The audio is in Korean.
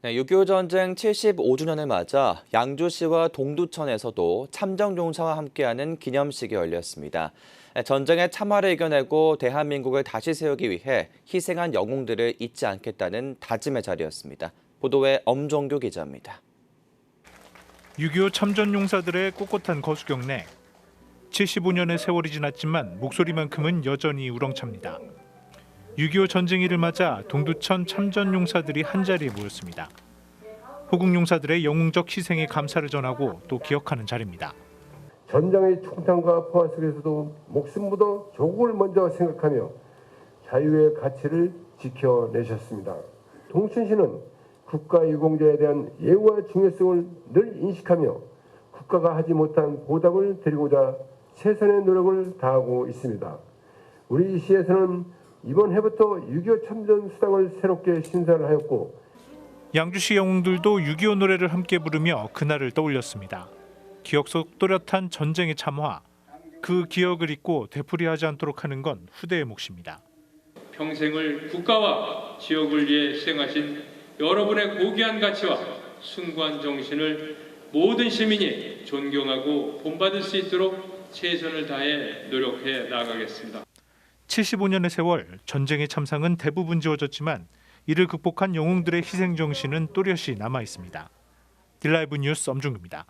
네, 6.25 전쟁 75주년을 맞아 양주시와 동두천에서도 참정용사와 함께하는 기념식이 열렸습니다. 네, 전쟁의 참화를 이겨내고 대한민국을 다시 세우기 위해 희생한 영웅들을 잊지 않겠다는 다짐의 자리였습니다. 보도에 엄종규 기자입니다. 6.25 참전 용사들의 꼿꼿한 거수 경례. 75년의 세월이 지났지만 목소리만큼은 여전히 우렁찹니다. 6.25 전쟁일을 맞아 동두천 참전 용사들이 한자리에 모였습니다. 호국 용사들의 영웅적 희생에 감사를 전하고 또 기억하는 자리입니다. 전장의 총탄과 포화 속에서도 목숨 보다 조국을 먼저 생각하며 자유의 가치를 지켜내셨습니다. 동춘시는 국가 유공자에 대한 예우와 중요성을 늘 인식하며 국가가 하지 못한 보답을 드리고자 최선의 노력을 다하고 있습니다. 우리 시에서는 이번 해부터 6.25 참전 수당을 새롭게 신설을 하였고 양주시 영웅들도 6.25 노래를 함께 부르며 그날을 떠올렸습니다. 기억 속 또렷한 전쟁의 참화. 그 기억을 잊고 되풀이하지 않도록 하는 건 후대의 몫입니다. 평생을 국가와 지역을 위해 희생하신 여러분의 고귀한 가치와 숭고한 정신을 모든 시민이 존경하고 본받을 수 있도록 최선을 다해 노력해 나가겠습니다. 75년의 세월 전쟁의 참상은 대부분 지워졌지만 이를 극복한 영웅들의 희생 정신은 또렷이 남아 있습니다. 딜라이브 뉴스 엄중입니다.